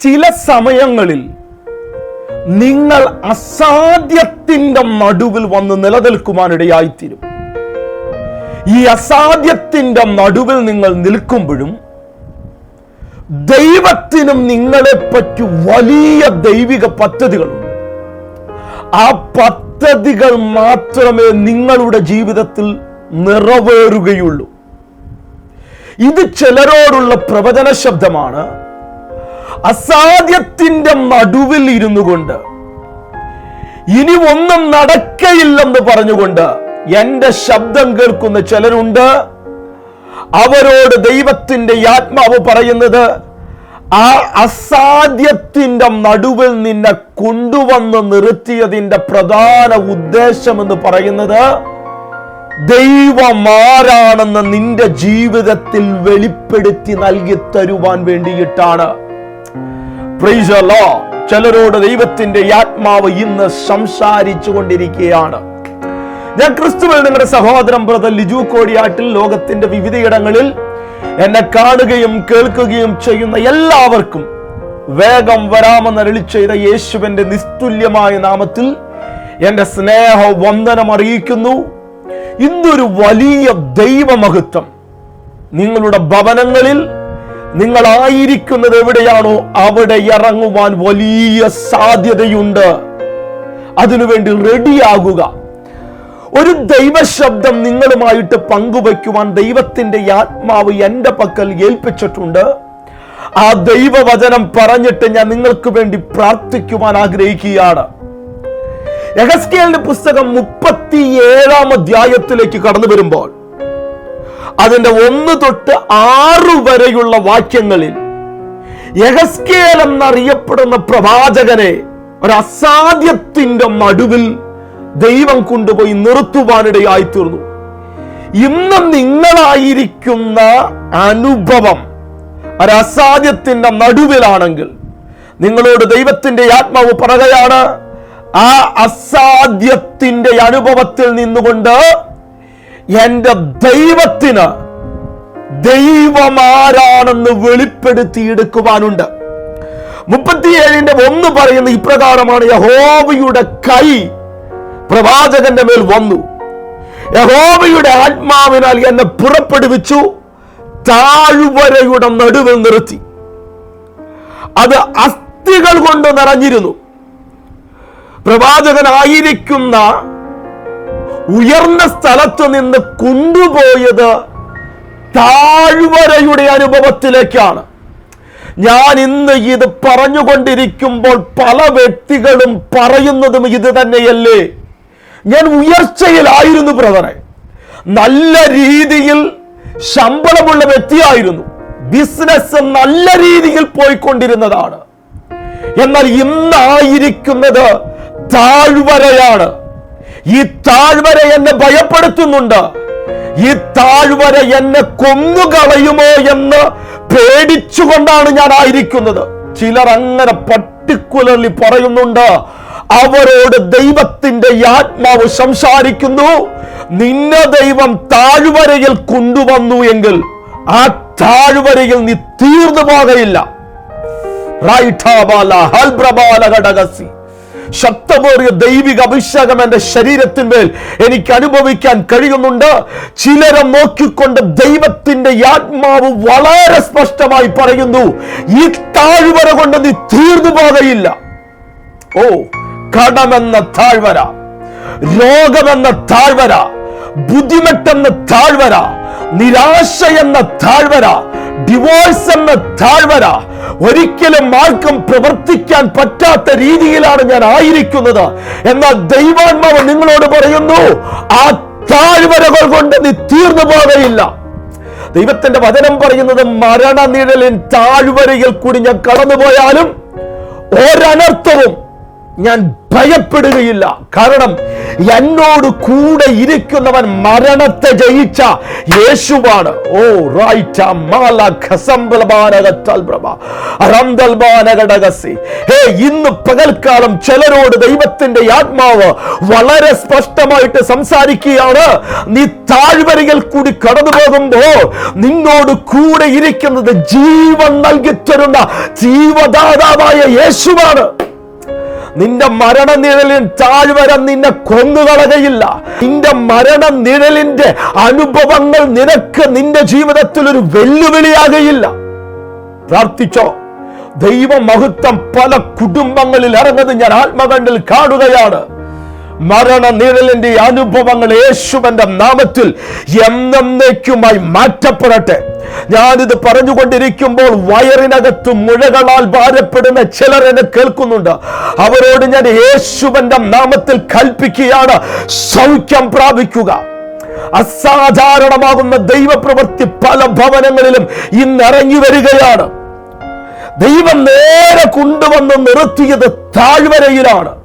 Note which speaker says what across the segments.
Speaker 1: ചില സമയങ്ങളിൽ നിങ്ങൾ അസാധ്യത്തിന്റെ നടുവിൽ വന്ന് നിലനിൽക്കുവാനിടയായിത്തീരും. ഈ അസാധ്യത്തിന്റെ നടുവിൽ നിങ്ങൾ നിൽക്കുമ്പോഴും ദൈവത്തിനും നിങ്ങളെ പറ്റി വലിയ ദൈവിക പദ്ധതികളുണ്ട്. ആ പദ്ധതികൾ മാത്രമേ നിങ്ങളുടെ ജീവിതത്തിൽ നിറവേറുകയുള്ളൂ. ഇത് ചിലരോടുള്ള പ്രവചന ശബ്ദമാണ് അസാധ്യത്തിന്റെ നടുവിൽ ഇരുന്നു കൊണ്ട് ഇനി ഒന്നും നടക്കയില്ലെന്ന് പറഞ്ഞുകൊണ്ട് എന്റെ ശബ്ദം കേൾക്കുന്ന ചിലരുണ്ട് അവരോട് ദൈവത്തിന്റെ ആത്മാവ് പറയുന്നത് ആ അസാധ്യത്തിന്റെ നടുവിൽ നിന്നെ കൊണ്ടുവന്ന് നിർത്തിയതിന്റെ പ്രധാന ഉദ്ദേശം എന്ന് പറയുന്നത് ദൈവം ആരാണെന്ന് നിന്റെ ജീവിതത്തിൽ വെളിപ്പെടുത്തി നൽകി തരുവാൻ വേണ്ടിയിട്ടാണ്. ചിലരോട് ദൈവത്തിന്റെ ആത്മാവ് ഇന്ന് സംസാരിച്ചു കൊണ്ടിരിക്കുകയാണ്. ഞാൻ ക്രിസ്തുവിൽ നിങ്ങളുടെ സഹോദരൻ ബ്രദർ ലിജു കോടിയാട്ടിൽ ലോകത്തിന്റെ വിവിധയിടങ്ങളിൽ എന്നെ കാണുകയും കേൾക്കുകയും ചെയ്യുന്ന എല്ലാവർക്കും വേഗം വരാമെന്ന് അരളി ചെയ്ത യേശുവിന്റെ നിസ്തുല്യമായ നാമത്തിൽ എന്റെ സ്നേഹ വന്ദനം അറിയിക്കുന്നു. ഇന്നൊരു വലിയ ദൈവമഹത്വം നിങ്ങളുടെ ഭവനങ്ങളിൽ നിങ്ങളായിരിക്കുന്നത് എവിടെയാണോ അവിടെ ഇറങ്ങുവാൻ വലിയ സാധ്യതയുണ്ട്. അതിനുവേണ്ടി റെഡിയാകുക. ഒരു ദൈവശബ്ദം നിങ്ങളുമായിട്ട് പങ്കുവയ്ക്കുവാൻ ദൈവത്തിന്റെ ആത്മാവ് എന്റെ പക്കൽ ഏൽപ്പിച്ചിട്ടുണ്ട്. ആ ദൈവവചനം പറഞ്ഞിട്ട് ഞാൻ നിങ്ങൾക്ക് വേണ്ടി പ്രാർത്ഥിക്കുവാൻ ആഗ്രഹിക്കുകയാണ്. യഹസ്കേലിന്റെ പുസ്തകം മുപ്പത്തിയേഴാം അധ്യായത്തിലേക്ക് കടന്നു വരുമ്പോൾ അതിന്റെ ഒന്ന് തൊട്ട് ആറ് വരെയുള്ള വാക്യങ്ങളിൽ യഹസ്കേൽ എന്നറിയപ്പെടുന്ന പ്രവാചകനെ ഒരു അസാധ്യത്തിന്റെ മടുവിൽ ദൈവം കൊണ്ടുപോയി നിർത്തുവാനിടയായി തീർന്നു. ഇന്ന് നിങ്ങളായിരിക്കുന്ന അനുഭവം ഒരു അസാധ്യത്തിന്റെ നടുവിലാണെങ്കിൽ നിങ്ങളോട് ദൈവത്തിന്റെ ആത്മാവ് പറയുകയാണ് ആ അസാധ്യത്തിന്റെ അനുഭവത്തിൽ നിന്നുകൊണ്ട് എന്റെ ദൈവത്തിന് ദൈവമാരാണെന്ന് വെളിപ്പെടുത്തിയെടുക്കുവാനുണ്ട് മുപ്പത്തിയേഴിന്റെ ഒന്ന് പറയുന്ന ഇപ്രകാരമാണ് യഹോവയുടെ കൈ പ്രവാചകന്റെ മേൽ വന്നു. യഹോവയുടെ ആത്മാവിനാൽ എന്നെ പുറപ്പെടുവിച്ചു താഴ്വരയുടെ നടുവിൽ നിർത്തി. അത് അസ്ഥികൾ കൊണ്ട് നിറഞ്ഞിരുന്നു. പ്രവാചകനായിരിക്കുന്ന ഉയർന്ന സ്ഥലത്ത് നിന്ന് കൊണ്ടുപോയത് താഴ്വരയുടെ അനുഭവത്തിലേക്കാണ്. ഞാൻ ഇന്ന് ഇത് പറഞ്ഞുകൊണ്ടിരിക്കുമ്പോൾ പല വ്യക്തികളും പറയുന്നതും ഇത് തന്നെയല്ലേ? ഞാൻ ഉയർച്ചയിലായിരുന്നു ബ്രദറെ. നല്ല രീതിയിൽ ശമ്പളമുള്ള വ്യക്തിയായിരുന്നു. ബിസിനസ് നല്ല രീതിയിൽ പോയിക്കൊണ്ടിരുന്നതാണ്. എന്നാൽ ഇന്നായിരിക്കുന്നത് താഴ്വരയാണ്. ഈ താഴ്വര എന്നെ ഭയപ്പെടുത്തുന്നുണ്ട്. ഈ താഴ്വര എന്നെ കൊന്നുകളയുമോ എന്ന് പേടിച്ചുകൊണ്ടാണ് ഞാൻ ആയിരിക്കുന്നത്. ചിലർ അങ്ങനെ പർട്ടിക്കുലർലി പറയുന്നുണ്ട് അവരോട് ദൈവത്തിന്റെ ആത്മാവ് സംസാരിക്കുന്നു. നിന്നെ ദൈവം താഴ്വരയിൽ കൊണ്ടുവന്നു എങ്കിൽ ആ താഴ്വരയിൽ നീ തീർന്നു പോകയില്ല. റൈഠാബാല ഹൽബ്രബാല ഘടകസി ശക്തമേറിയ ദൈവിക അഭിഷേകം എന്റെ ശരീരത്തിന്മേൽ എനിക്ക് അനുഭവിക്കാൻ കഴിയുന്നുണ്ട്. ചിലരെ നോക്കിക്കൊണ്ട് ദൈവത്തിന്റെ ആത്മാവ് വളരെ സ്പഷ്ടമായി പറയുന്നു ഈ താഴ്വര കൊണ്ട് നീ തീർന്നു പോകയില്ല. ഓ കടമെന്ന താഴ്വര രോഗമെന്ന താഴ്വര ബുദ്ധിമുട്ടെന്ന താഴ്വര നിരാശ എന്ന താഴ്വര ഡിവോഴ്സ് എന്ന താഴ്വര ഒരിക്കലും ആർക്കും പ്രവർത്തിക്കാൻ പറ്റാത്ത രീതിയിലാണ് ഞാൻ ആയിരിക്കുന്നത്. എന്നാൽ ദൈവാത്മാവ് നിങ്ങളോട് പറയുന്നു ആ താഴ്വരകൾ കൊണ്ട് നീ തീർന്നു പോകയില്ല. ദൈവത്തിന്റെ വചനം പറയുന്നത് മരണനിഴലിൻ താഴ്വരയിൽ കൂടി ഞാൻ കടന്നുപോയാലും ഒരനർത്ഥവും ഞാൻ ഭയപ്പെടുകയില്ല. കാരണം എന്നോട് കൂടെ ഇരിക്കുന്നവൻ മരണത്തെ ജയിച്ച യേശുവാണ്. ഓ റൈറ്റ് ഹേ ഇന്ന് പകൽക്കാലം ചിലരോട് ദൈവത്തിന്റെ ആത്മാവ് വളരെ സ്പഷ്ടമായിട്ട് സംസാരിക്കുകയാണ്. നീ താഴ്വരയിൽ കൂടി കടന്നു പോകുമ്പോ നിന്നോട് കൂടെ ഇരിക്കുന്നത് ജീവൻ നൽകി തരുന്ന ജീവദാതാവായ യേശുവാണ്. നിന്റെ മരണനിഴലിൻ താഴ്വര നിന്നെ കൊന്നുകളകയില്ല നിന്റെ മരണനിഴലിന്റെ അനുഭവങ്ങൾ നിനക്ക് നിന്റെ ജീവിതത്തിൽ ഒരു വെല്ലുവിളിയാകയില്ല. പ്രാർത്ഥിച്ചോ ദൈവമഹത്വം പല കുടുംബങ്ങളിൽ ഇറങ്ങുന്നത് ഞാൻ ആത്മകണ്ഠിൽ കാണുകയാണ്. മരണ നിഴലിന്റെ അനുഭവങ്ങൾ യേശുവന്റെ നാമത്തിൽ എന്നേക്കുമായി മാറ്റപ്പെടട്ടെ. ഞാനിത് പറഞ്ഞുകൊണ്ടിരിക്കുമ്പോൾ വയറിനകത്ത് മുഴകളാൽ ഭാരപ്പെടുന്ന ചിലർ എന്നെ കേൾക്കുന്നുണ്ട്. അവരോട് ഞാൻ യേശുവന്റെ നാമത്തിൽ കൽപ്പിക്കുകയാണ്. സൗഖ്യം പ്രാപിക്കുക. അസാധാരണമാകുന്ന ദൈവപ്രവൃത്തി പല ഭവനങ്ങളിലും ഇന്ന് ഇറങ്ങി വരികയാണ്. ദൈവം നേരെ കൊണ്ടുവന്ന് നിർത്തിയത് താഴ്വരയിലാണ്.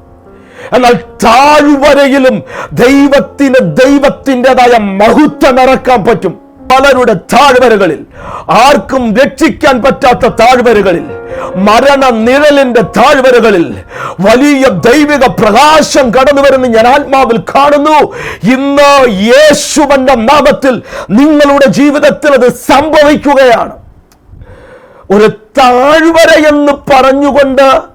Speaker 1: എന്നാൽ താഴ്വരയിലും ദൈവത്തിന് ദൈവത്തിന്റെതായ മഹത്വം ഇറക്കാൻ പറ്റും. പലരുടെ താഴ്വരകളിൽ ആർക്കും രക്ഷിക്കാൻ പറ്റാത്ത താഴ്വരകളിൽ മരണ നിഴലിന്റെ താഴ്വരകളിൽ വലിയ ദൈവിക പ്രകാശം കടന്നു വരുന്ന ഞാൻ ആത്മാവിൽ കാണുന്നു. ഇന്ന് യേശുവന്റെ നാമത്തിൽ നിങ്ങളുടെ ജീവിതത്തിൽ അത് സംഭവിക്കുകയാണ്. ഒരു താഴ്വര എന്ന് പറഞ്ഞുകൊണ്ട്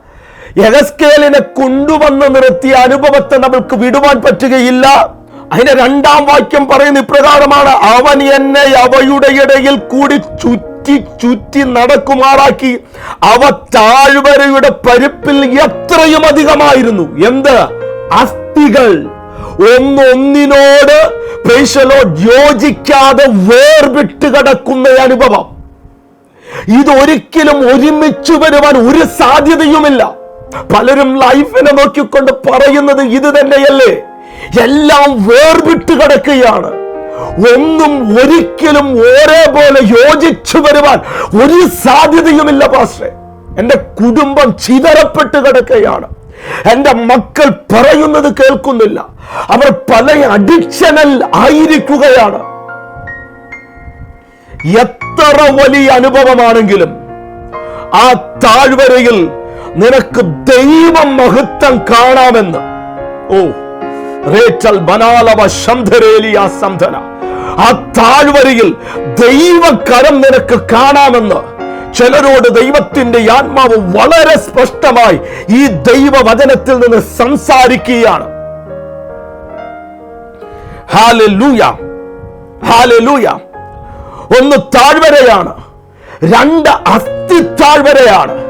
Speaker 1: യഗസ്കേലിനെ കൊണ്ടുവന്ന് നിർത്തിയ അനുഭവത്തെ നമ്മൾക്ക് വിടുവാൻ പറ്റുകയില്ല. അതിന്റെ രണ്ടാം വാക്യം പറയുന്ന ഇപ്രകാരമാണ് അവൻ എന്നെ അവയുടെ ഇടയിൽ കൂടി ചുറ്റി ചുറ്റി നടക്കുമാറാക്കി. അവ താഴ്വരയുടെ പരിപ്പിൽ എത്രയും അധികമായിരുന്നു. എന്ത്? അസ്ഥികൾ. ഒന്നൊന്നിനോട് യോജിക്കാതെ വേർവിട്ട് കിടക്കുന്ന അനുഭവം. ഇതൊരിക്കലും ഒരുമിച്ച് വരുവാൻ ഒരു സാധ്യതയുമില്ല. പലരും ലൈഫിനെ നോക്കിക്കൊണ്ട് പറയുന്നത് ഇത് തന്നെയല്ലേ? എല്ലാം വേർവിട്ട് കിടക്കുകയാണ്. ഒന്നും ഒരിക്കലും ഒരേപോലെ യോജിച്ചു വരുവാൻ ഒരു സാധ്യതയുമില്ല പാസ്റ്റേ എന്റെ കുടുംബം ചിതറപ്പെട്ട് കിടക്കുകയാണ്. എന്റെ മക്കൾ പറയുന്നത് കേൾക്കുന്നില്ല. അവർ പല അഡിക്ഷനൽ ആയിരിക്കുകയാണ്. എത്ര വലിയ അനുഭവമാണെങ്കിലും ആ താഴ്വരയിൽ നിനക്ക് ദൈവ മഹത്വം കാണാമെന്ന്. ഓ റേച്ചൽ ബനാലവ ശന്ധരേലിയ സന്ധന ആ താഴ്വരയിൽ ദൈവകരം നിനക്ക് കാണാമെന്ന്. ചിലരോട് ദൈവത്തിന്റെ ആത്മാവ് വളരെ സ്പഷ്ടമായി ഈ ദൈവവചനത്തിൽ നിന്ന് സംസാരിക്കുകയാണ്. ഒന്ന് താഴ്വരയാണ് രണ്ട് അസ്ഥി താഴ്വരയാണ്.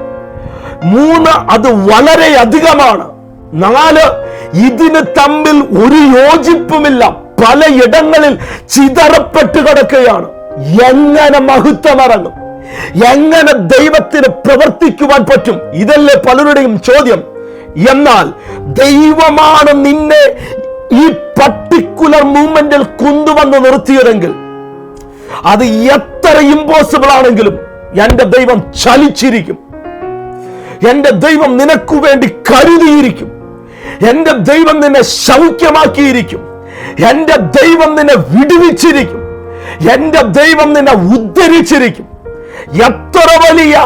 Speaker 1: മൂന്ന് അത് വളരെ അധികമാണ് നാല് ഇതിന് തമ്മിൽ ഒരു യോജിപ്പുമില്ല. പലയിടങ്ങളിൽ ചിതറപ്പെട്ട് കിടക്കുകയാണ്. എങ്ങനെ മഹത്വമറങ്ങും? എങ്ങനെ ദൈവത്തിന് പ്രവർത്തിക്കുവാൻ പറ്റും? ഇതല്ലേ പലരുടെയും ചോദ്യം. എന്നാൽ ദൈവമാണ് നിന്നെ ഈ പർട്ടിക്കുലർ മൂവ്മെന്റിൽ കൊണ്ടുവന്ന് നിർത്തിയതെങ്കിൽ അത് എത്ര ഇമ്പോസിബിൾ ആണെങ്കിലും എന്റെ ദൈവം ചലിച്ചിരിക്കും. എന്റെ ദൈവം നിനക്കു വേണ്ടി കരുതിയിരിക്കും. എന്റെ ദൈവം നിന്നെ സൗഖ്യമാക്കിയിരിക്കും. എന്റെ ദൈവം നിന്നെ വിടുവിച്ചിരിക്കും. എന്റെ ദൈവം നിന്നെ ഉദ്ധരിച്ചിരിക്കും. എത്ര വലിയ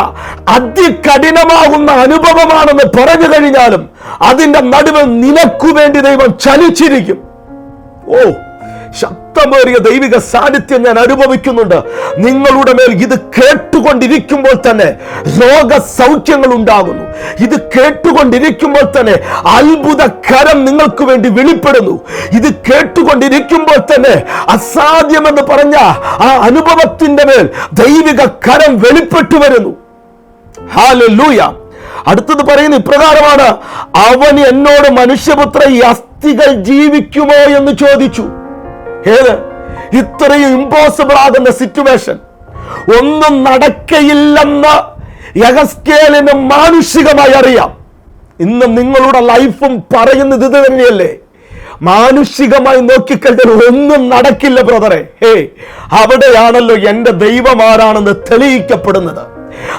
Speaker 1: അതികഠിനമാകുന്ന അനുഭവമാണെന്ന് പറഞ്ഞു കഴിഞ്ഞാലും അതിന്റെ നടുവിൽ നിനക്കു വേണ്ടി ദൈവം ചലിച്ചിരിക്കും. ഓ ശക്തമേറിയ ദൈവിക സാന്നിധ്യം ഞാൻ അനുഭവിക്കുന്നുണ്ട്. നിങ്ങളുടെ മേൽ ഇത് കേട്ടുകൊണ്ടിരിക്കുമ്പോൾ തന്നെ രോഗ സൗഖ്യങ്ങൾ ഉണ്ടാകുന്നു. ഇത് കേട്ടുകൊണ്ടിരിക്കുമ്പോൾ തന്നെ അത്ഭുത കരം നിങ്ങൾക്ക് വേണ്ടി വെളിപ്പെടുന്നു. ഇത് കേട്ടുകൊണ്ടിരിക്കുമ്പോൾ തന്നെ അസാധ്യമെന്ന് പറഞ്ഞ ആ അനുഭവത്തിന്റെ മേൽ ദൈവിക കരം വെളിപ്പെട്ടു വരുന്നു. ഹാലൂയ അടുത്തത് പറയുന്ന ഇപ്രകാരമാണ് അവൻ എന്നോട് മനുഷ്യപുത്ര ഈ അസ്ഥികൾ ജീവിക്കുമോ? എന്ന് ചോദിച്ചു. ഏത്? ഇത്രയും ഇമ്പോസിബിൾ ആകുന്ന സിറ്റുവേഷൻ ഒന്നും നടക്കയില്ലെന്ന് യഹസ്കേലിന് മാനുഷികമായി അറിയാം. ഇന്ന് നിങ്ങളുടെ ലൈഫും പറയുന്നത് ഇത് തന്നെയല്ലേ? മാനുഷികമായി നോക്കിക്കഴിഞ്ഞാൽ ഒന്നും നടക്കില്ല ബ്രദറെ ഹേ അവിടെയാണല്ലോ എന്റെ ദൈവം ആരാണെന്ന് തെളിയിക്കപ്പെടുന്നത്.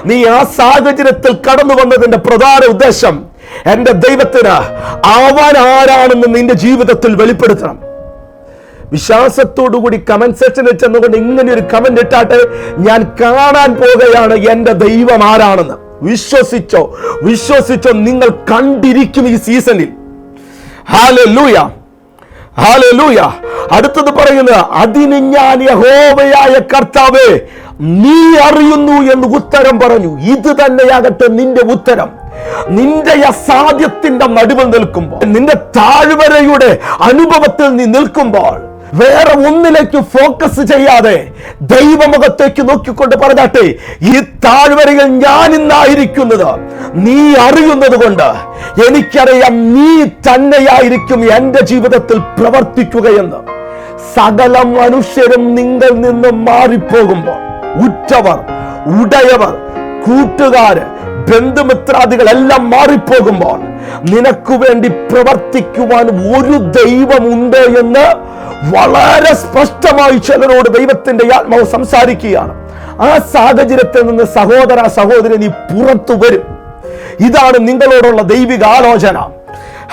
Speaker 1: നീ ആ സാഹചര്യത്തിൽ കടന്നു വന്നതിന്റെ പ്രധാന ഉദ്ദേശം എന്റെ ദൈവത്തിന് ആവാൻ ആരാണെന്ന് നിന്റെ ജീവിതത്തിൽ വെളിപ്പെടുത്തണം. വിശ്വാസത്തോടുകൂടി കമന്റ് സെക്ഷനിൽ ചെന്നുകൊണ്ട് ഇങ്ങനെ ഒരു കമന്റ് ഇട്ടാട്ടെ ഞാൻ കാണാൻ പോകുകയാണ് എന്റെ ദൈവം ആരാണെന്ന്. വിശ്വസിച്ചോ വിശ്വസിച്ചോ നിങ്ങൾ കണ്ടിരിക്കും ഈ സീസണിൽ അടുത്തത് പറയുന്നത് അതിന് ഞാൻ യഹോവയായ കർത്താവേ നീ അറിയുന്നു എന്ന് ഉത്തരം പറഞ്ഞു. ഇത് തന്നെയാകട്ടെ നിന്റെ ഉത്തരം. നിന്റെ അസാധ്യത്തിന്റെ നടുവിൽ നിൽക്കുമ്പോൾ നിന്റെ താഴ്വരയുടെ അനുഭവത്തിൽ നീ നിൽക്കുമ്പോൾ വേറെ ഒന്നിലേക്ക് ഫോക്കസ് ചെയ്യാതെ ദൈവമുഖത്തേക്ക് നോക്കിക്കൊണ്ട് പറഞ്ഞാട്ടെ ഈ താഴ്വരയിൽ ഞാൻ ഇന്നായിരിക്കുന്നത്. നീ അറിയുന്നത് കൊണ്ട് എനിക്കറിയാം നീ തന്നെയായിരിക്കും എന്റെ ജീവിതത്തിൽ പ്രവർത്തിക്കുകയെന്ന്. സകല മനുഷ്യരും നിങ്ങൾ നിന്ന് മാറിപ്പോകുമ്പോൾ ഉറ്റവർ ഉടയവർ കൂട്ടുകാര് ബന്ധുമിത്രാദികളെല്ലാം മാറിപ്പോകുമ്പോൾ നിനക്ക് വേണ്ടി പ്രവർത്തിക്കുവാൻ ഒരു ദൈവമുണ്ട് എന്ന് വളരെ സ്പഷ്ടമായി ചിലരോട് ദൈവത്തിന്റെ ആത്മാവ് സംസാരിക്കുകയാണ്. ആ സാഹചര്യത്തിൽ നിന്ന് സഹോദര സഹോദരൻ നീ പുറത്തു വരും. ഇതാണ് നിങ്ങളോടുള്ള ദൈവിക ആലോചന.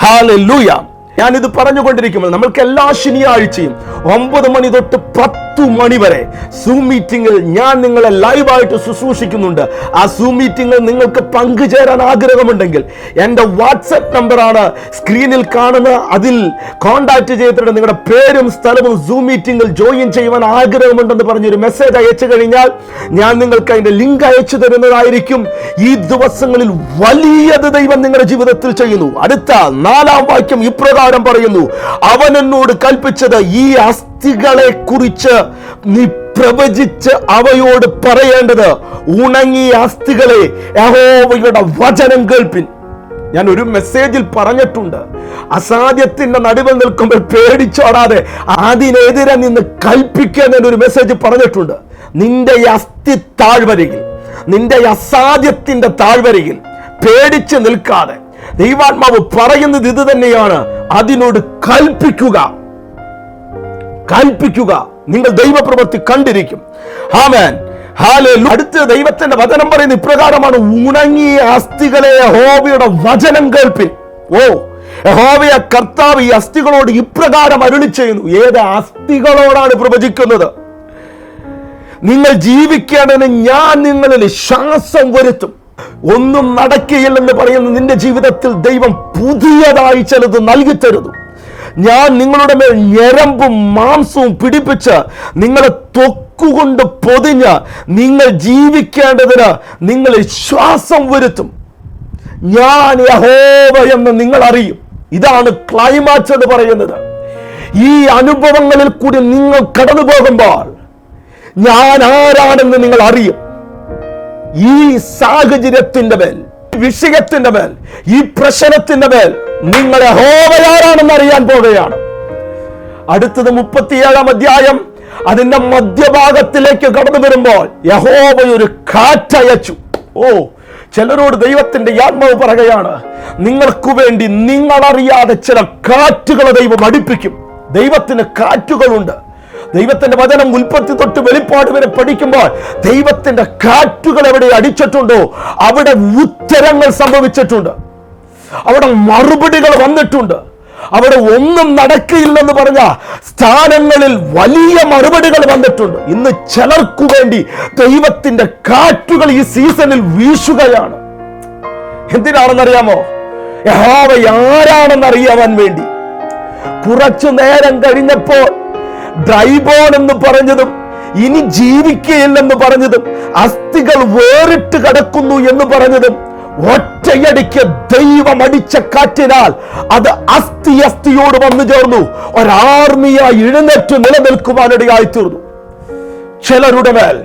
Speaker 1: ഹാലൂയ ഞാനിത് പറഞ്ഞുകൊണ്ടിരിക്കുമ്പോൾ നമ്മൾക്ക് എല്ലാ ശനിയാഴ്ചയും ഒമ്പത് മണി തൊട്ട് പത്ത് മണി വരെ സൂം മീറ്റിംഗിൽ ഞാൻ നിങ്ങളെ ലൈവായിട്ട് ശുശ്രൂഷിക്കുന്നുണ്ട്. ആ സൂം മീറ്റിംഗിൽ നിങ്ങൾക്ക് പങ്കുചേരാൻ ആഗ്രഹമുണ്ടെങ്കിൽ എന്റെ വാട്സപ്പ് നമ്പറാണ് സ്ക്രീനിൽ കാണുന്ന അതിൽ കോൺടാക്ട് ചെയ്തിട്ട് നിങ്ങളുടെ പേരും സ്ഥലവും സൂം മീറ്റിംഗിൽ ജോയിൻ ചെയ്യുവാൻ ആഗ്രഹമുണ്ടെന്ന് പറഞ്ഞൊരു മെസ്സേജ് അയച്ചു കഴിഞ്ഞാൽ ഞാൻ നിങ്ങൾക്ക് അതിന്റെ ലിങ്ക് അയച്ചു തരുന്നതായിരിക്കും. ഈ ദിവസങ്ങളിൽ വലിയത് ദൈവം നിങ്ങളുടെ ജീവിതത്തിൽ ചെയ്യുന്നു. അടുത്ത നാലാം വാക്യം ഇപ്രകാരം പറയുന്നു. അവൻ എന്നോട് കൽപ്പിച്ചത് ഈ അസ്ഥികളെ കുറിച്ച് നീ പ്രവചിച്ച് അവയോട് പറയേണ്ടത് ഉണങ്ങിയ അസ്ഥികളെ യഹോവയുടെ വചനം കേൾപ്പിൻ. ഞാൻ ഒരു മെസ്സേജിൽ പറഞ്ഞിട്ടുണ്ട്. അസാധ്യത്തിന്റെ നടുവിൽ നിൽക്കുമ്പോൾ പേടിച്ചോടാതെ അതിനെതിരെ നിന്ന് കൽപ്പിക്കാൻ ഒരു മെസ്സേജ് പറഞ്ഞിട്ടുണ്ട്. നിന്റെ അസ്ഥി താഴ്വരയിൽ നിന്റെ അസാധ്യത്തിന്റെ താഴ്വരയിൽ പേടിച്ച് നിൽക്കാതെ ദൈവാത്മാവ് പറയുന്നത് ഇത് തന്നെയാണ്. അതിനോട് കൽപ്പിക്കുക. കൽപ്പിക്കുക. നിങ്ങൾ ദൈവപ്രവൃത്തി കണ്ടിരിക്കും. ഹാലേലു അടുത്ത ദൈവത്തിന്റെ വചനം പറയുന്ന ഇപ്രകാരമാണ് ഉണങ്ങിയ അസ്ഥികളെ ഹോബിയുടെ വചനം കേൾപ്പിൻ. ഓ ഹോബിയ കർത്താവ് ഈ അസ്ഥികളോട് ഇപ്രകാരം അരുളി ചെയ്യുന്നു. ഏത് അസ്ഥികളോടാണ് പ്രവചിക്കുന്നത്? നിങ്ങൾ ജീവിക്കേണ്ടതിന് ഞാൻ നിങ്ങളിൽ ശ്വാസം വരുത്തും. ഒന്നും നടക്കുകയില്ലെന്ന് പറയുന്ന നിന്റെ ജീവിതത്തിൽ ദൈവം പുതിയതായി ചിലത് നൽകി തരുന്നു ഞാൻ നിങ്ങളുടെ മേൽ ഞരമ്പും മാംസവും പിടിപ്പിച്ച് നിങ്ങളെ തൊക്കുകൊണ്ട് പൊതിഞ്ഞ് നിങ്ങൾ ജീവിക്കേണ്ടതിന് നിങ്ങളെ ശ്വാസം വരുത്തും. ഞാൻ യഹോവ എന്ന് നിങ്ങൾ അറിയും. ഇതാണ് ക്ലൈമാക്സ് എന്ന് പറയുന്നത്. ഈ അനുഭവങ്ങളിൽ കൂടി നിങ്ങൾ കടന്നു പോകുമ്പോൾ ഞാൻ ആരാണെന്ന് നിങ്ങൾ അറിയും. ഈ സാഹചര്യത്തിന്റെ മേൽ വിഷയത്തിന്റെ മേൽ ഈ പ്രശ്നത്തിന്റെ മേൽ നിങ്ങളെ ഹോവയാരാണെന്ന് അറിയാൻ പോവുകയാണ്. അടുത്തത് മുപ്പത്തിയേഴാം അധ്യായം അതിന്റെ മധ്യഭാഗത്തിലേക്ക് കടന്നു വരുമ്പോൾ യഹോവ ഒരു കാറ്റയച്ചു. ഓ ചിലരോട് ദൈവത്തിന്റെ ആത്മാവ് പറയുകയാണ് നിങ്ങൾക്ക് വേണ്ടി നിങ്ങളറിയാതെ ചില കാറ്റുകളെ ദൈവം അടിപ്പിക്കും. ദൈവത്തിന് കാറ്റുകളുണ്ട്. ദൈവത്തിന്റെ വചനം ഉൽപ്പത്തി തൊട്ട് വെളിപ്പാട് വരെ പഠിക്കുമ്പോൾ ദൈവത്തിന്റെ കാറ്റുകൾ എവിടെ അടിച്ചിട്ടുണ്ടോ അവിടെ ഉത്തരങ്ങൾ സംഭവിച്ചിട്ടുണ്ട്. അവിടെ മറുപടികൾ വന്നിട്ടുണ്ട്. അവിടെ ഒന്നും നടക്കില്ലെന്ന് പറഞ്ഞ സ്ഥാനങ്ങളിൽ വലിയ മറുപടികൾ വന്നിട്ടുണ്ട്. ഇന്ന് ചിലർക്കു വേണ്ടി ദൈവത്തിന്റെ കാറ്റുകൾ ഈ സീസണിൽ വീശുകയാണ്. എന്തിനാണെന്നറിയാമോ? യഹോവ ആരാണെന്ന് അറിയാൻ വേണ്ടി. കുറച്ചു നേരം കഴിഞ്ഞപ്പോൾ ഡ്രൈബോൺ എന്ന് പറഞ്ഞതും ഇനി ജീവിക്കുകയില്ലെന്ന് പറഞ്ഞതും അസ്ഥികൾ വേറിട്ട് കിടക്കുന്നു എന്ന് പറഞ്ഞതും ഒറ്റയടിക്ക് ദൈവം അടിച്ച കാറ്റിനാൽ അത് അസ്ഥി അസ്ഥിയോട് വന്നു ചേർന്നു. ഒരാർമിയായി എഴുന്നേറ്റ് നിലനിൽക്കുവാനിടയായി തീർന്നു. ചിലരുടെ മേൽ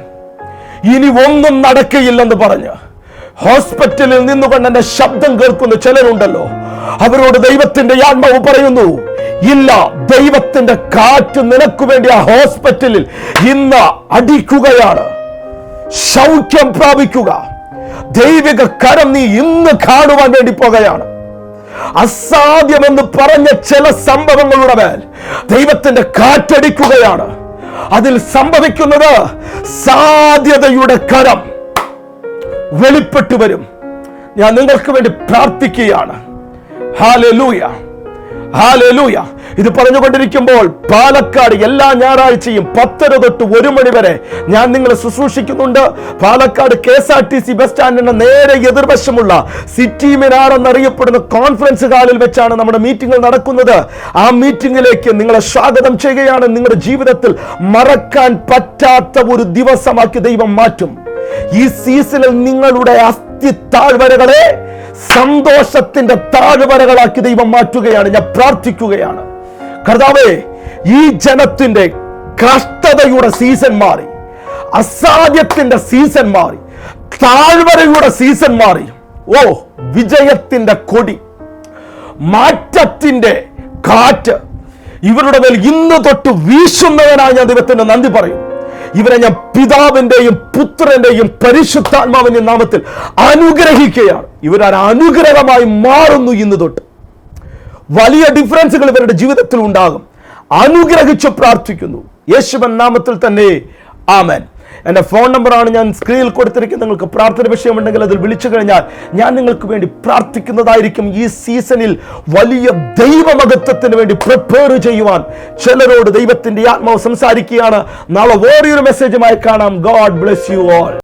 Speaker 1: ഇനി ഒന്നും നടക്കുകയില്ലെന്ന് പറഞ്ഞ്. ഹോസ്പിറ്റലിൽ നിന്നുകൊണ്ട് എന്റെ ശബ്ദം കേൾക്കുന്ന ചിലരുണ്ടല്ലോ. അവരോട് ദൈവത്തിന്റെ ആത്മാവ് പറയുന്നു ഇല്ല ദൈവത്തിന്റെ കാറ്റ് നിനക്ക് വേണ്ടി ആ ഹോസ്പിറ്റലിൽ ഇന്ന് അടിക്കുകയാണ്. സൗഖ്യം പ്രാപിക്കുക. ദൈവിക കരം നീ ഇന്ന് കാണുവാൻ വേണ്ടി പോകുകയാണ്. അസാധ്യമെന്ന് പറഞ്ഞ ചില സംഭവങ്ങളുടെ മേൽ ദൈവത്തിന്റെ കാറ്റടിക്കുകയാണ്. അതിൽ സംഭവിക്കുന്നത് സാധ്യതയുടെ കരം വെളിപ്പെട്ടു വരും. ഞാൻ നിങ്ങൾക്ക് വേണ്ടി പ്രാർത്ഥിക്കുകയാണ്. ഹാലൂയ ഹാലൂയ ഇത് പറഞ്ഞുകൊണ്ടിരിക്കുമ്പോൾ പാലക്കാട് എല്ലാ ഞായറാഴ്ചയും പത്തര തൊട്ട് ഒരു മണി വരെ ഞാൻ നിങ്ങളെ ശുശ്രൂഷിക്കുന്നുണ്ട്. Palakkad K S R T C bus സ്റ്റാൻഡിന്റെ നേരെ എതിർവശമുള്ള സിറ്റി മിനാർ എന്നറിയപ്പെടുന്ന കോൺഫറൻസ് ഹാളിൽ വെച്ചാണ് നമ്മുടെ മീറ്റിംഗ് നടക്കുന്നത്. ആ മീറ്റിംഗിലേക്ക് നിങ്ങളെ സ്വാഗതം ചെയ്യുകയാണ്. നിങ്ങളുടെ ജീവിതത്തിൽ മറക്കാൻ പറ്റാത്ത ഒരു ദിവസമാക്കി ദൈവം മാറ്റും. ഈ സീസണിൽ നിങ്ങളുടെ അസ്ഥി താഴ്വരകളെ സന്തോഷത്തിന്റെ താഴ്വരകളാക്കി ദൈവം മാറ്റുകയാണ്. ഞാൻ പ്രാർത്ഥിക്കുകയാണ്. കർത്താവേ ഈ ജനത്തിന്റെ കഷ്ടതയുടെ സീസൺ മാറി. അസാധ്യത്തിന്റെ സീസൺ മാറി. താഴ്വരയുടെ സീസൺ മാറി. ഓ വിജയത്തിന്റെ കൊടി മാറ്റത്തിന്റെ കാറ്റ്. ഇവരുടെ മേൽ ഇന്ന് തൊട്ട് വീശുന്നവനായി ഞാൻ ദൈവത്തിന്റെ നന്ദി പറയും. ഇവരെ ഞാൻ പിതാവിന്റെയും പുത്രന്റെയും പരിശുദ്ധാത്മാവിന്റെ നാമത്തിൽ അനുഗ്രഹിക്കുകയാണ്. ഇവരൊരു അനുഗ്രഹമായി മാറുന്നു ഇന്ന് തൊട്ട്. വലിയ ഡിഫറൻസുകൾ ഇവരുടെ ജീവിതത്തിൽ ഉണ്ടാകും. അനുഗ്രഹിച്ചു പ്രാർത്ഥിക്കുന്നു. യേശുവൻ നാമത്തിൽ തന്നെ. ആമൻ. എന്റെ ഫോൺ നമ്പറാണ് ഞാൻ സ്ക്രീനിൽ കൊടുത്തിരിക്കുന്നത്. നിങ്ങൾക്ക് പ്രാർത്ഥന വിഷയമുണ്ടെങ്കിൽ അതിൽ വിളിച്ചു കഴിഞ്ഞാൽ ഞാൻ നിങ്ങൾക്ക് വേണ്ടി പ്രാർത്ഥിക്കുന്നതായിരിക്കും ഈ സീസണിൽ വലിയ ദൈവമഹത്വത്തിന് വേണ്ടി പ്രിപ്പയർ ചെയ്യുവാൻ. ചിലരോട് ദൈവത്തിന്റെ ആത്മാവ് സംസാരിക്കുകയാണ്. നാളെ വേറൊരു മെസ്സേജുമായി കാണാം. God bless you all